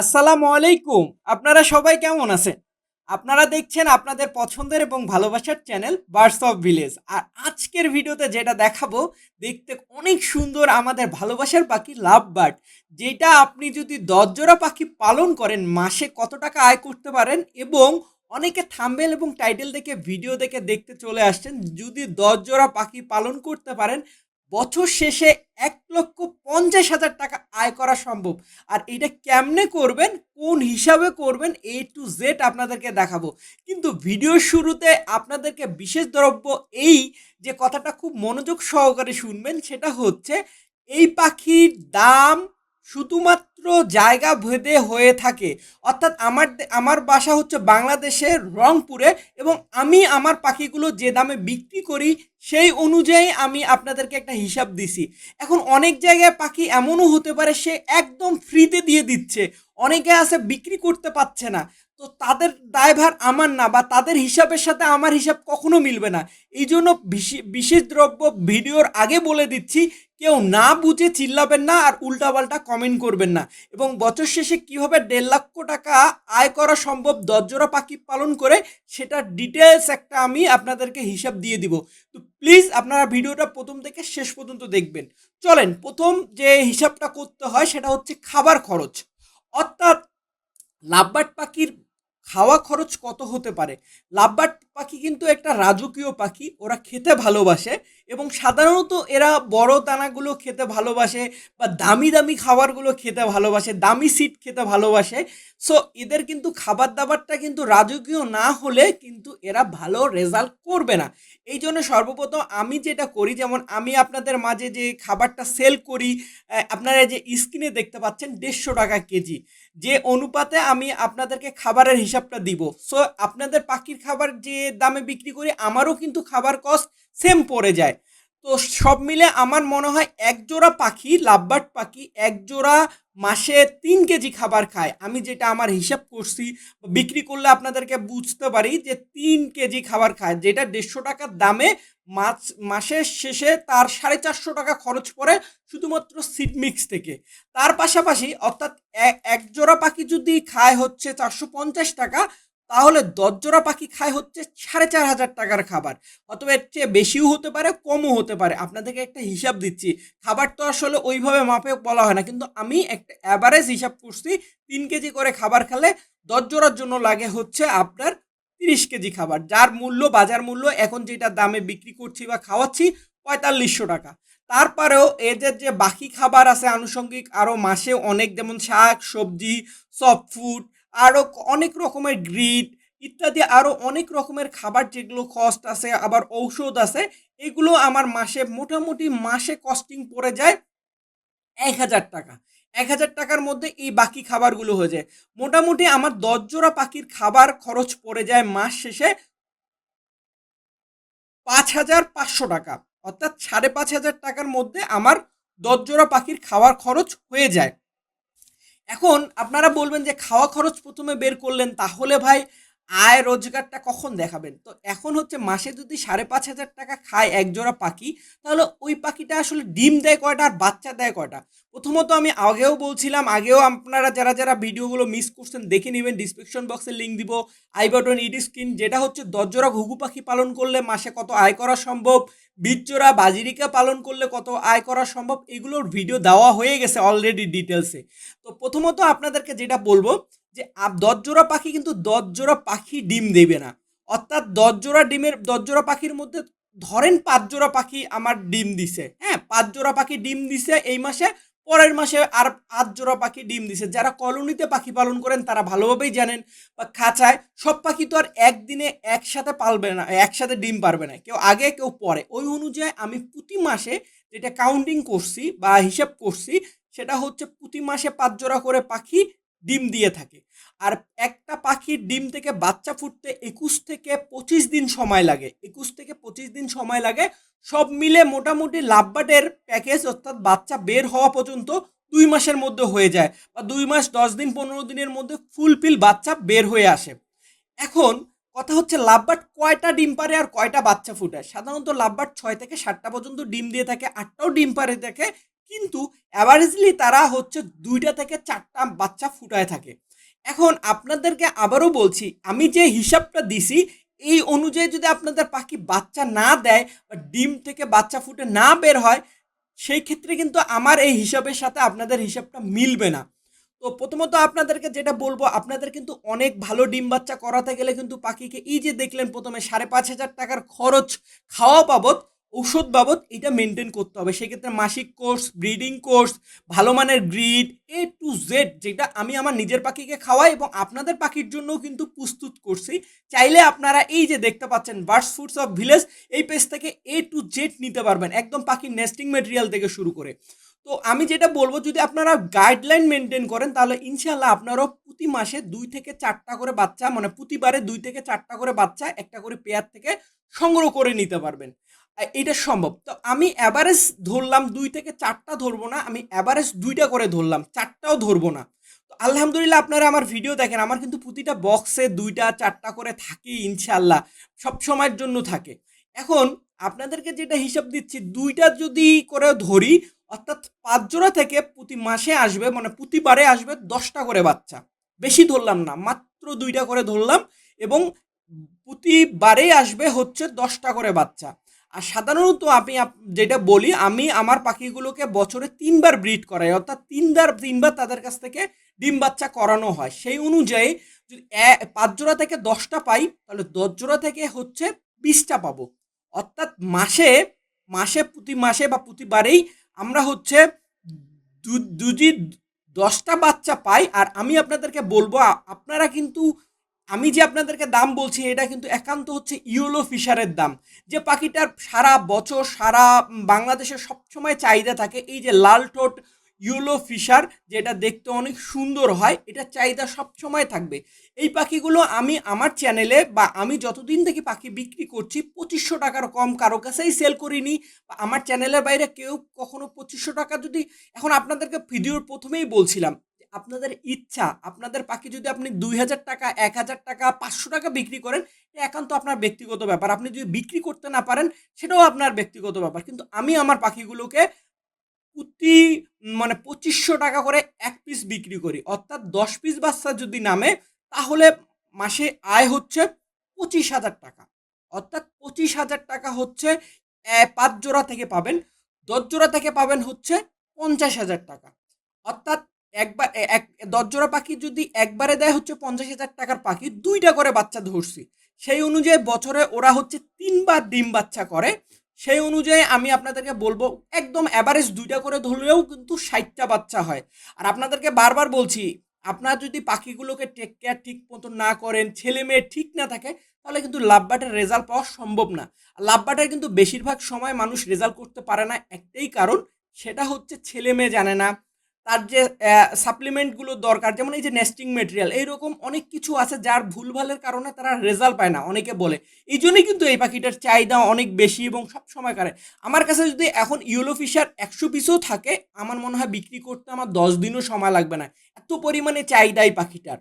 আসসালামু আলাইকুম। আপনারা সবাই কেমন আছেন? আপনারা দেখছেন আপনাদের পছন্দের এবং ভালোবাসার চ্যানেল বার্ডস অফ ভিলেজ আর আজকের ভিডিওতে যেটা দেখাবো, দেখতে অনেক সুন্দর আমাদের ভালোবাসার পাখি লাভ বার্ড যেটা আপনি যদি দশজোড়া পাখি পালন করেন, মাসে কত টাকা আয় করতে পারেন এবং অনেকে থাম্বেল এবং টাইটেল দেখে ভিডিও দেখে দেখতে চলে আসছেন, যদি দশ জোড়া পাখি পালন করতে পারেন বছর শেষে এক লক্ষ পঞ্চাশ হাজার টাকা আয় করা সম্ভব। আর এটা কেমনে করবেন, কোন হিসাবে করবেন এ টু জেড আপনাদেরকে দেখাবো। কিন্তু ভিডিও শুরুতে আপনাদেরকে বিশেষ দ্রব্য এই যে কথাটা খুব মনোযোগ সহকারে শুনবেন, সেটা হচ্ছে এই পাখির দাম শুধুমাত্র জায়গা ভেদে হয়ে থাকে। অর্থাৎ আমার আমার বাসা হচ্ছে বাংলাদেশের রংপুরে এবং আমি আমার পাখিগুলো যে দামে বিক্রি করি, সেই অনুযায়ী আমি আপনাদেরকে একটা হিসাব দিছি। এখন অনেক জায়গায় পাখি এমনও হতে পারে সে একদম ফ্রিতে দিয়ে দিচ্ছে। অনেকে আছে বিক্রি করতে পারছে না। তো তাদের দায়ভার আমার না বা তাদের হিসাবের সাথে আমার হিসাব কখনো মিলবে না। এই জন্য বিশে- বিশেষ দ্রব্য ভিডিওর আগে বলে দিচ্ছি কেউ না বুঝে চিল্লাবেন না আর উল্টাপাল্টা কমেন্ট করবেন না। এবং বছর শেষে কীভাবে দেড় লক্ষ টাকা আয় করা সম্ভব দশজোড়া পাখি পালন করে সেটা ডিটেলস একটা আমি আপনাদেরকে হিসাব দিয়ে দিব। তো প্লিজ আপনারা ভিডিওটা প্রথম থেকে শেষ পর্যন্ত দেখবেন। চলেন, প্রথম যে হিসাবটা করতে হয় সেটা হচ্ছে খাবার খরচ। অর্থাৎ লাভবার্ড পাখির খাওয়া খরচ কত হতে পারে? লাভবার্ড পাখি কিন্তু একটা রাজকীয় পাখি, ওরা খেতে ভালোবাসে এবং সাধারণত এরা বড় দানাগুলো খেতে ভালোবাসে বা দামি দামি খাবারগুলো খেতে ভালোবাসে, দামি সিট খেতে ভালোবাসে। সো এদের কিন্তু খাবার দাবারটা কিন্তু রাজকীয় না হলে কিন্তু এরা ভালো রেজাল্ট করবে না। এই জন্য সর্বপ্রথম আমি যেটা করি, যেমন আমি আপনাদের মাঝে যে খাবারটা সেল করি আপনারা যে স্ক্রিনে দেখতে পাচ্ছেন দেড়শো টাকা কেজি। যে অনুপাতে আমি আপনাদেরকে খাবারের হিসাবটা দিব। সো আপনাদের পাখির খাবার যে দামে বিক্রি করি, আমারও কিন্তু খাবার কস্ট সেম পড়ে যায়। তো সব মিলে আমার মনে হয় এক জোড়া পাখি, লাভবার্ড পাখি, এক জোড়া মাসে তিন কেজি খাবার খায়। আমি যেটা আমার হিসাব করছি, বিক্রি করলে আপনাদেরকে বুঝতে পারি যে তিন কেজি খাবার খায়, যেটা দেড়শো টাকার দামে মাছ, মাসের শেষে তার সাড়ে চারশো টাকা খরচ পড়ে শুধুমাত্র সিড মিক্স থেকে। তার পাশাপাশি অর্থাৎ এক জোড়া পাখি যদি খায় হচ্ছে চারশো পঞ্চাশ টাকা তাহলে দশজোড়া পাখি খায় হচ্ছে সাড়ে চার হাজার টাকার খাবার। অথবা এর চেয়ে বেশিও হতে পারে, কমও হতে পারে। আপনাদেরকে একটা হিসাব দিচ্ছি, খাবার তো আসলে ওইভাবে মাপে বলা হয় না, কিন্তু আমি একটা অ্যাভারেজ হিসাব করছি, তিন কেজি করে খাবার খেলে দশজোড়ার জন্য লাগে হচ্ছে আপনার তিরিশ কেজি খাবার। যার মূল্য, বাজার মূল্য, এখন যেটা দামে বিক্রি করছি বা খাওয়াচ্ছি পঁয়তাল্লিশশো টাকা। তারপরেও এদের যে বাকি খাবার আছে আনুষঙ্গিক আরও মাসে অনেক যেমন শাক, সবজি সফট ফুড আরও অনেক রকমের গ্রিড ইত্যাদি আরও অনেক রকমের খাবার যেগুলো কস্ট আছে, আবার ঔষধ আছে, এগুলো আমার মাসে মোটামুটি মাসে কস্টিং পড়ে যায় এক হাজার টাকা। এক হাজার টাকার মধ্যে এই বাকি খাবারগুলো হয়ে যায়। মোটামুটি আমার দশ জোড়া পাখির খাবার খরচ পড়ে যায় মাস শেষে পাঁচ হাজার পাঁচশো টাকা। অর্থাৎ সাড়ে পাঁচ হাজার টাকার মধ্যে আমার দশ জোড়া পাখির খাওয়ার খরচ হয়ে যায়। এখন আপনারা বলবেন যে খাওয়া খরচ প্রথমে বের করলেন তাহলে ভাই আয় রোজগারটা কখন দেখাবেন? তো এখন হচ্ছে মাসে যদি সাড়ে পাঁচ হাজার টাকা খায় এক জোড়া পাখি, তাহলে ওই পাখিটা আসলে ডিম দেয় কয়টা আর বাচ্চা দেয় কয়টা? প্রথমত আমি আগেও বলছিলাম, আগেও আপনারা যারা যারা ভিডিওগুলো মিস করছেন, দেখে নেবেন ডিসক্রিপশন বক্সে লিঙ্ক দিব আই বাটন ইডি স্ক্রিন যেটা হচ্ছে দশ জোড়া ঘুঘু পাখি পালন করলে মাসে কত আয় করা সম্ভব বিচজোড়া বাজিরিকা পালন করলে কত আয় করা সম্ভব, এগুলোর ভিডিও দেওয়া হয়ে গেছে অলরেডি ডিটেলসে তো প্রথমত আপনাদেরকে যেটা বলব যে দশ জোড়া পাখি কিন্তু দশ জোড়া পাখি ডিম দেবে না। অর্থাৎ দশ জোড়া ডিমের দশ জোড়া পাখির মধ্যে ধরেন পাঁচ জোড়া পাখি আমার ডিম দিছে হ্যাঁ? পাঁচ জোড়া পাখি ডিম দিছে এই মাসে, পরের মাসে আর আট জোড়া পাখি ডিম দিছে। যারা কলোনিতে পাখি পালন করেন তারা ভালোভাবেই জানেন বা খাঁচায় সব পাখি তো আর একদিনে একসাথে পালবে না, একসাথে ডিম পারবে না, কেউ আগে, কেউ পরে। ওই অনুযায়ী আমি প্রতি মাসে যেটা কাউন্টিং করছি বা হিসাব করছি, সেটা হচ্ছে প্রতি মাসে পাঁচ জোড়া করে পাখি ডিম দিয়ে থাকে। আর একটা পাখির ডিম থেকে বাচ্চা ফুটতে একুশ থেকে পঁচিশ দিন সময় লাগে। একুশ থেকে পঁচিশ দিন সময় লাগে। সব মিলে মোটামুটি লাভবাটের প্যাকেজ অর্থাৎ বাচ্চা বের হওয়া পর্যন্ত দুই মাসের মধ্যে হয়ে যায় বা দুই মাস, দশ দিন, পনেরো দিনের মধ্যে ফুলফিল বাচ্চা বের হয়ে আসে। এখন কথা হচ্ছে লাভবার্ড কয়টা ডিম পারে আর কয়টা বাচ্চা ফুটায়? সাধারণত লাভবার্ড ছয় থেকে সাতটা পর্যন্ত ডিম দিয়ে থাকে, আটটাও ডিম পারে থাকে কিন্তু অ্যাভারেজলি তারা হচ্ছে দুইটা থেকে চারটা বাচ্চা ফুটায় থাকে। এখন আপনাদেরকে আবারও বলছি, আমি যে হিসাবটা দিছি, এই অনুযায়ী যদি আপনাদের পাখি বাচ্চা না দেয় বা ডিম থেকে বাচ্চা ফুটে না বের হয়, সেই ক্ষেত্রে কিন্তু আমার এই হিসাবের সাথে আপনাদের হিসাবটা মিলবে না। তো প্রথমত আপনাদেরকে যেটা বলব, আপনাদের কিন্তু অনেক ভালো ডিম বাচ্চা করাতে গেলে কিন্তু পাখিকে এই যে দেখলেন প্রথমে সাড়ে পাঁচ হাজার টাকার খরচ খাওয়া বাবদ ঔষধ বাবদ এটা মেনটেন করতে হবে। সেক্ষেত্রে মাসিক কোর্স ব্রিডিং কোর্স ভালো মানের গ্রিড এ টু জেড যেটা আমি আমার নিজের পাখিকে খাওয়াই এবং আপনাদের পাখির জন্যও কিন্তু প্রস্তুত করছি। চাইলে আপনারা এই যে দেখতে পাচ্ছেন বার্ডস ফুডস অফ ভিলেজ এই পেজ থেকে এ টু জেড নিতে পারবেন, একদম পাখির নেস্টিং মেটেরিয়াল থেকে শুরু করে। তো আমি যেটা বলব, যদি আপনারা গাইডলাইন মেনটেন করেন, তাহলে ইনশাল্লাহ আপনারাও প্রতি মাসে দুই থেকে চারটা করে বাচ্চা মানে প্রতিবারে দুই থেকে চারটা করে বাচ্চা একটা করে পেয়ার থেকে সংগ্রহ করে নিতে পারবেন। এটা সম্ভব। তো আমি অ্যাভারেজ ধরলাম দুই থেকে চারটা ধরবো না, আমি অ্যাভারেজ দুইটা করে ধরলাম, চারটাও ধরবো না। তো আলহামদুলিল্লাহ আপনারা আমার ভিডিও দেখেন, আমার কিন্তু প্রতিটা বক্সে দুইটা, চারটা করে থাকে ইনশাল্লাহ সব সময়ের জন্য থাকে। এখন আপনাদেরকে যেটা হিসাব দিচ্ছি, দুইটা যদি করে ধরি, অর্থাৎ পাঁচ জোড়া থেকে প্রতি মাসে আসবে মানে প্রতিবারে আসবে দশটা করে বাচ্চা। বেশি ধরলাম না, মাত্র দুইটা করে ধরলাম এবং প্রতিবারেই আসবে হচ্ছে দশটা করে বাচ্চা। আর সাধারণত আমি যেটা বলি, আমি আমার পাখিগুলোকে বছরে তিনবার ব্রিড করাই, অর্থাৎ তিনবার তিনবার তাদের কাছ থেকে ডিম বাচ্চা করানো হয়। সেই অনুযায়ী যদি পাঁচ জোড়া থেকে দশটা পাই, তাহলে দশ জোড়া থেকে হচ্ছে বিশটা পাবো। অর্থাৎ মাসে মাসে, প্রতি মাসে বা প্রতিবারেই আমরা হচ্ছে দু- দুজি দশটা বাচ্চা পাই। আর আমি আপনাদেরকে বলব আপনারা কিন্তু আমি যে আপনাদেরকে দাম বলছি, এটা কিন্তু একান্ত হচ্ছে ইউলো ফিশারের দাম। যে পাখিটার সারা বছর, সারা বাংলাদেশে সবসময় চাহিদা থাকে এই যে লাল ঠোঁট ইউলো ফিশার, যেটা দেখতে অনেক সুন্দর হয়, এটা চাহিদা সবসময় থাকবে। এই পাখিগুলো আমি আমার চ্যানেলে বা আমি যতদিন থেকে পাখি বিক্রি করছি, পঁচিশশো টাকার কম কারও কাছেই সেল করিনি। বা আমার চ্যানেলের বাইরে কেউ কখনো পঁচিশশো টাকা যদি, এখন আপনাদেরকে ভিডিওর প্রথমেই বলছিলাম আপনাদের ইচ্ছা, আপনাদের পাখি যদি আপনি দুই হাজার টাকা, এক হাজার টাকা, পাঁচশো টাকা বিক্রি করেন একান্ত আপনার ব্যক্তিগত ব্যাপার। আপনি যদি বিক্রি করতে না পারেন, সেটাও আপনার ব্যক্তিগত ব্যাপার। কিন্তু আমি আমার পাখিগুলোকে প্রতি মানে পঁচিশশো টাকা করে এক পিস বিক্রি করি। অর্থাৎ দশ পিস বাচ্চা যদি নামে, তাহলে মাসে আয় হচ্ছে পঁচিশ হাজার টাকা। অর্থাৎ পঁচিশ হাজার টাকা হচ্ছে পাঁচ জোড়া থেকে পাবেন দশ জোড়া থেকে পাবেন হচ্ছে পঞ্চাশ হাজার টাকা। অর্থাৎ একবার এক দশ জোড়া পাখি যদি একবারে দেয় হচ্ছে পঞ্চাশ হাজার টাকার পাখি, দুইটা করে বাচ্চা ধরছি। সেই অনুযায়ী বছরে ওরা হচ্ছে তিনবার ডিম বাচ্চা করে। সেই অনুযায়ী আমি আপনাদেরকে বলব, একদম অ্যাভারেজ দুইটা করে ধরলেও কিন্তু ষাটটা বাচ্চা হয়। আর আপনাদেরকে বারবার বলছি, আপনারা যদি পাখিগুলোকে টেক কেয়ার ঠিক মতো না করেন, ছেলে মেয়ে ঠিক না থাকে, তাহলে কিন্তু লাভবাটের রেজাল্ট পাওয়া সম্ভব না। লাভবাটের কিন্তু বেশিরভাগ সময় মানুষ রেজাল্ট করতে পারে না, একটাই কারণ, সেটা হচ্ছে ছেলে মেয়ে জানে না। তার যে সাপ্লিমেন্টগুলো দরকার, যেমন এই যে নেস্টিং মেটেরিয়াল এইরকম অনেক কিছু আছে যার ভুলভালের কারণে তারা রেজাল্ট পায় না, অনেকে বলে। এই জন্যই কিন্তু এই পাখিটার চাহিদা অনেক বেশি এবং সব সময় করে আমার কাছে যদি এখন ইয়েলো ফিশার একশো পিসও থাকে, আমার মনে হয় বিক্রি করতে আমার দশ দিনও সময় লাগবে না। এত পরিমাণে চাহিদা এই পাখিটার।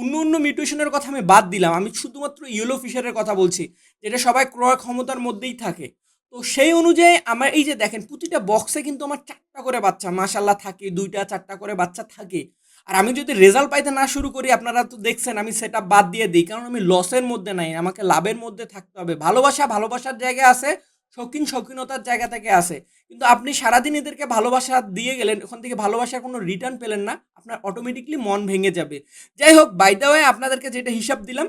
অন্য অন্য মিউটেশনের কথা আমি বাদ দিলাম, আমি শুধুমাত্র ইয়েলো ফিশারের কথা বলছি, যেটা সবাই ক্রয় ক্ষমতার মধ্যেই থাকে। তো সেই অনুযায়ী আমার এই যে দেখেন, প্রতিটা বক্সে কিন্তু আমার চারটা করে বাচ্চা মাশাল্লাহ থাকে, দুইটা, চারটা করে বাচ্চা থাকে। আর আমি যদি রেজাল্ট পাইতে না শুরু করি, আপনারা তো দেখছেন, আমি সেটা বাদ দিয়ে দিই, কারণ আমি লসের মধ্যে নাই, আমাকে লাভের মধ্যে থাকতে হবে। ভালোবাসা ভালোবাসার জায়গায় আছে, শৌখিন শৌখিনতার জায়গা থেকে আসে। কিন্তু আপনি সারাদিন এদেরকে ভালোবাসা দিয়ে গেলেন, ওখান থেকে ভালোবাসার কোনো রিটার্ন পেলেন না, আপনার অটোমেটিকলি মন ভেঙে যাবে। যাই হোক বাই দ্য ওয়ে আপনাদেরকে যেটা হিসাব দিলাম,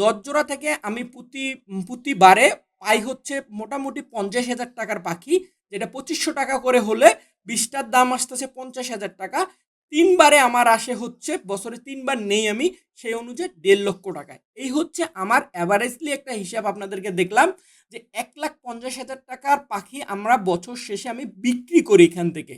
দশ জোড়া থেকে আমি প্রতি, প্রতিবারে পাই হচ্ছে মোটামুটি পঞ্চাশ হাজার টাকার পাখি, যেটা পঁচিশশো টাকা করে হলে বিশটার দাম আসতেছে পঞ্চাশ হাজার টাকা। তিনবারে আমার আসে হচ্ছে, বছরে তিনবার নেই আমি, সেই অনুযায়ী দেড় লক্ষ টাকায়। এই হচ্ছে আমার অ্যাভারেজলি একটা হিসাব আপনাদেরকে দেখলাম, যে এক লাখ পঞ্চাশ হাজার টাকার পাখি আমরা বছর শেষে আমি বিক্রি করি এখান থেকে।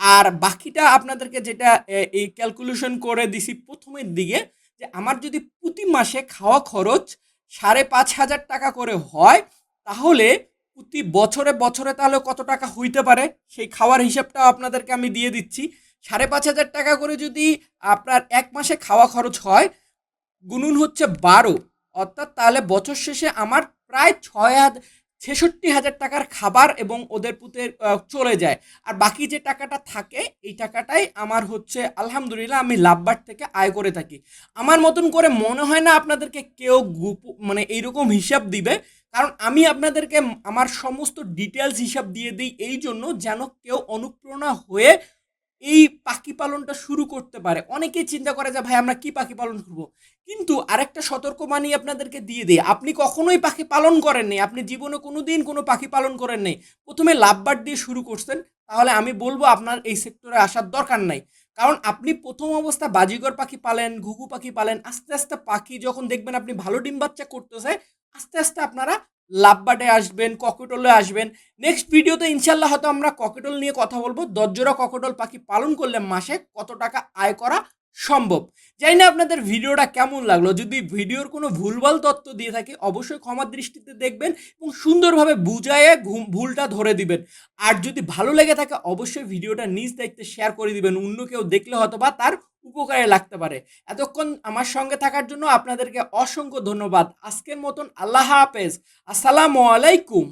আর বাকিটা আপনাদেরকে যেটা এই ক্যালকুলেশন করে দিছি প্রথমের দিকে, যে আমার যদি প্রতি মাসে খাওয়া খরচ সাড়ে পাঁচ হাজার টাকা করে হয় তাহলে প্রতি বছরে বছরে তাহলে কত টাকা হইতে পারে? সেই খাওয়ার হিসাবটাও আপনাদেরকে আমি দিয়ে দিচ্ছি। সাড়ে পাঁচ হাজার টাকা করে যদি আপনার এক মাসে খাওয়া খরচ হয়, গুনুন হচ্ছে বারো। অর্থাৎ তাহলে বছর শেষে আমার প্রায় ছয় হাজার ছেষট্টি হাজার টাকার খাবার এবং ওদের পুতে চলে যায়। আর বাকি যে টাকাটা থাকে, এই টাকাটাই আমার হচ্ছে, আলহামদুলিল্লাহ আমি লাভবার থেকে আয় করে থাকি। আমার মতন করে মনে হয় না আপনাদেরকে কেউ মানে এইরকম হিসাব দিবে কারণ আমি আপনাদেরকে আমার সমস্ত ডিটেলস হিসাব দিয়ে দিই এই জন্য যেন কেউ অনুপ্রেরণা হয়ে এই পাখি পালনটা শুরু করতে পারে। অনেকেই চিন্তা করে যে, ভাই, আমরা কি পাখি পালন করব? কিন্তু আরেকটা সতর্কবাণী আপনাদেরকে দিয়ে দিই, আপনি কখনোই পাখি পালন করেননি আপনি জীবনে কোনো দিন কোনো পাখি পালন করেন নাই, প্রথমে লাভবার দিয়ে শুরু করছেন, তাহলে আমি বলব আপনার এই সেক্টরে আসার দরকার নাই। কারণ আপনি প্রথম অবস্থা বাজিগর পাখি পালেন, ঘুঘু পাখি পালেন, আস্তে আস্তে পাখি যখন দেখবেন আপনি ভালো ডিম বাচ্চা করতেছে আস্তে আস্তে আপনারা লাভবাটে আসবেন ককেটলে আসবেন। নেক্সট ভিডিওতে ইনশাল্লাহ হয়তো আমরা ককেটল নিয়ে কথা বলব। দশজোড়া ককেটল পাখি পালন করলে মাসে কত টাকা আয় করা সম্ভব? জানি না আপনাদের ভিডিওটা কেমন লাগল। যদি ভিডিওর কোনো ভুলভাল তথ্য দিয়ে থাকে, অবশ্যই ক্ষমার দৃষ্টিতে দেখবেন এবং সুন্দরভাবে বুঝায়ে ভুলটা ধরে দিবেন। আর যদি ভালো লেগে থাকে, অবশ্যই ভিডিওটা নিজ দায়িত্বে শেয়ার করে দিবেন। অন্য কেউ দেখলে হয়তো বা তার উপকারে লাগতে পারে। এতক্ষণ আমার সঙ্গে থাকার জন্য আপনাদেরকে অসংখ্য ধন্যবাদ। আজকের মতন আল্লাহ হাফেজ। আসসালামু আলাইকুম।